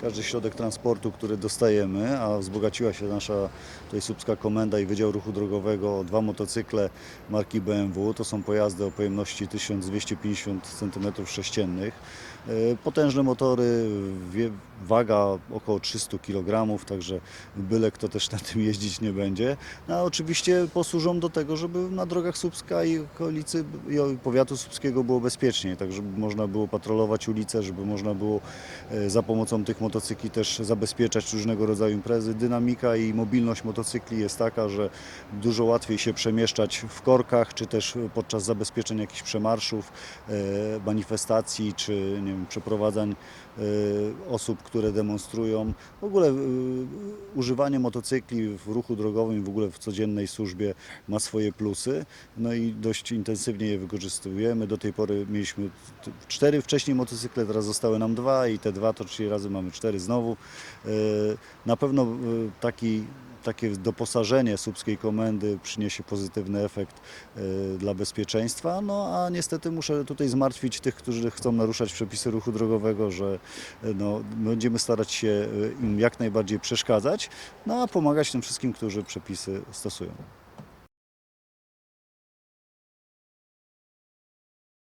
każdy środek transportu, który dostajemy, a wzbogaciła się nasza tutaj Słupska Komenda i Wydział Ruchu Drogowego o dwa motocykle marki BMW. To są pojazdy o pojemności 1250 cm3. E, Potężne motory, waga około 300 kg, także byle kto też na tym jeździć nie będzie. No, a oczywiście posłużą do tego, żeby na drogach Słupska i okolicy i powiatu słupskiego było bezpieczniej, tak żeby można było patrolować ulice, żeby można było e, za pomocą tych motocykli też zabezpieczać różnego rodzaju imprezy. Dynamika i mobilność motocykli jest taka, że dużo łatwiej się przemieszczać w korkach, czy też podczas zabezpieczeń jakichś przemarszów, e, manifestacji, czy nie wiem, przeprowadzań e, osób, które demonstrują. W ogóle e, używanie motocykli w ruchu drogowym, w ogóle w codziennej służbie ma swoje plusy. No i dość intensywnie je wykorzystujemy. Do tej pory mieliśmy cztery wcześniej motocykle, teraz zostały nam dwa i te dwa to czyli razy mamy cztery znowu. E, Na pewno e, taki takie doposażenie słupskiej komendy przyniesie pozytywny efekt e, dla bezpieczeństwa, no a niestety muszę tutaj zmartwić tych, którzy chcą naruszać przepisy ruchu drogowego, że no, będziemy starać się im jak najbardziej przeszkadzać, no a pomagać tym wszystkim, którzy przepisy stosują.